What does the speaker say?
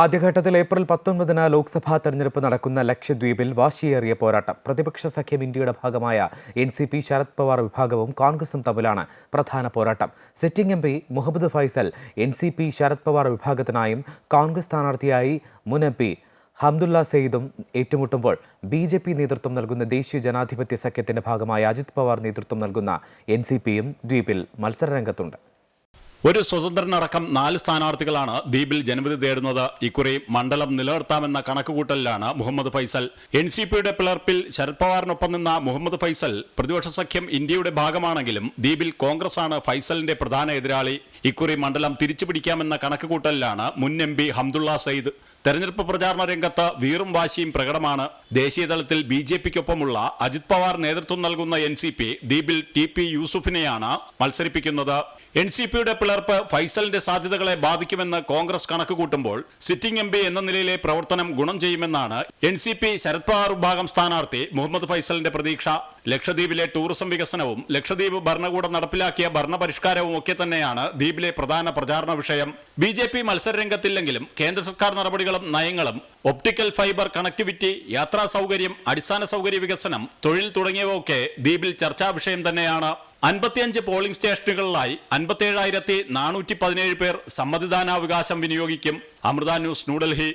ആദ്യഘട്ടത്തിൽ ഏപ്രിൽ പത്തൊൻപതിന് ലോക്സഭാ തെരഞ്ഞെടുപ്പ് നടക്കുന്ന ലക്ഷദ്വീപിൽ വാശിയേറിയ പോരാട്ടം. പ്രതിപക്ഷ സഖ്യം ഇന്ത്യയുടെ ഭാഗമായ N C P Sharad Pawar വിഭാഗവും കോൺഗ്രസും തമ്മിലാണ് പ്രധാന പോരാട്ടം. Sitting M P Muhammad Faizal N C P Sharad Pawar വിഭാഗത്തിനായും Congress സ്ഥാനാർത്ഥിയായി മുൻ എം പി ഹംദുല്ല സെയ്ദും ഏറ്റുമുട്ടുമ്പോൾ ബി ജെ പി നേതൃത്വം നൽകുന്ന ദേശീയ ജനാധിപത്യ സഖ്യത്തിന്റെ ഭാഗമായ അജിത് പവാർ നേതൃത്വം നൽകുന്ന എൻ സി പിയും ദ്വീപിൽ മത്സരരംഗത്തുണ്ട്. ഒരു സ്വതന്ത്രനടക്കം നാല് സ്ഥാനാർത്ഥികളാണ് ദ്വീപിൽ ജനവിധി തേടുന്നത്. ഇക്കുറി മണ്ഡലം നിലനിർത്താമെന്ന കണക്കുകൂട്ടലിലാണ് മുഹമ്മദ് ഫൈസൽ. എൻ സി പിയുടെ പിളർപ്പിൽ ശരത് പവാറിനൊപ്പം നിന്ന മുഹമ്മദ് ഫൈസൽ പ്രതിപക്ഷ സഖ്യം ഇന്ത്യയുടെ ഭാഗമാണെങ്കിലും ദ്വീപിൽ ആണ് ഫൈസലിന്റെ പ്രധാന എതിരാളി. ഇക്കുറി മണ്ഡലം തിരിച്ചുപിടിക്കാമെന്ന കണക്കുകൂട്ടലിലാണ് മുൻ എം പി ഹംദുള്ള സയ്യിദ്. തെരഞ്ഞെടുപ്പ് പ്രചാരണ രംഗത്ത് വീറും വാശിയും പ്രകടമാണ്. ദേശീയതലത്തിൽ ബി ജെ പിക്കൊപ്പമുള്ള അജിത് പവാർ നേതൃത്വം നൽകുന്ന എൻ സി പി ദ്വീപിൽ ടി പി യൂസുഫിനെയാണ് മത്സരിപ്പിക്കുന്നത്. എൻ സി പിയുടെ പിളർപ്പ് ഫൈസലിന്റെ സാധ്യതകളെ ബാധിക്കുമെന്ന് കോൺഗ്രസ് കണക്കുകൂട്ടുമ്പോൾ സിറ്റിംഗ് എം പി എന്ന നിലയിലെ പ്രവർത്തനം ഗുണം ചെയ്യുമെന്നാണ് N C P Sharad Pawar വിഭാഗം സ്ഥാനാർത്ഥി മുഹമ്മദ് ഫൈസലിന്റെ പ്രതീക്ഷ. ലക്ഷദ്വീപിലെ ടൂറിസം വികസനവും ലക്ഷദ്വീപ് ഭരണകൂടം നടപ്പിലാക്കിയ ഭരണപരിഷ്കാരവും ഒക്കെ തന്നെയാണ് ദ്വീപിലെ പ്രധാന പ്രചാരണ വിഷയം ബി ജെ പി മത്സരരംഗത്തില്ലെങ്കിലും കേന്ദ്ര സർക്കാർ നടപടികളും നയങ്ങളും ഒപ്റ്റിക്കൽ ഫൈബർ കണക്ടിവിറ്റി യാത്രാ സൗകര്യം അടിസ്ഥാന സൗകര്യ വികസനം തൊഴിൽ തുടങ്ങിയവ ഒക്കെ ദ്വീപിൽ ചർച്ചാ വിഷയം തന്നെയാണ്. അൻപത്തിയഞ്ച് പോളിംഗ് സ്റ്റേഷനുകളിലായി അൻപത്തിയേഴായിരത്തി നാനൂറ്റി പതിനേഴ് പേർ സമ്മതിദാനാവകാശം വിനിയോഗിക്കും. അമൃത ന്യൂസ് ന്യൂഡൽഹി.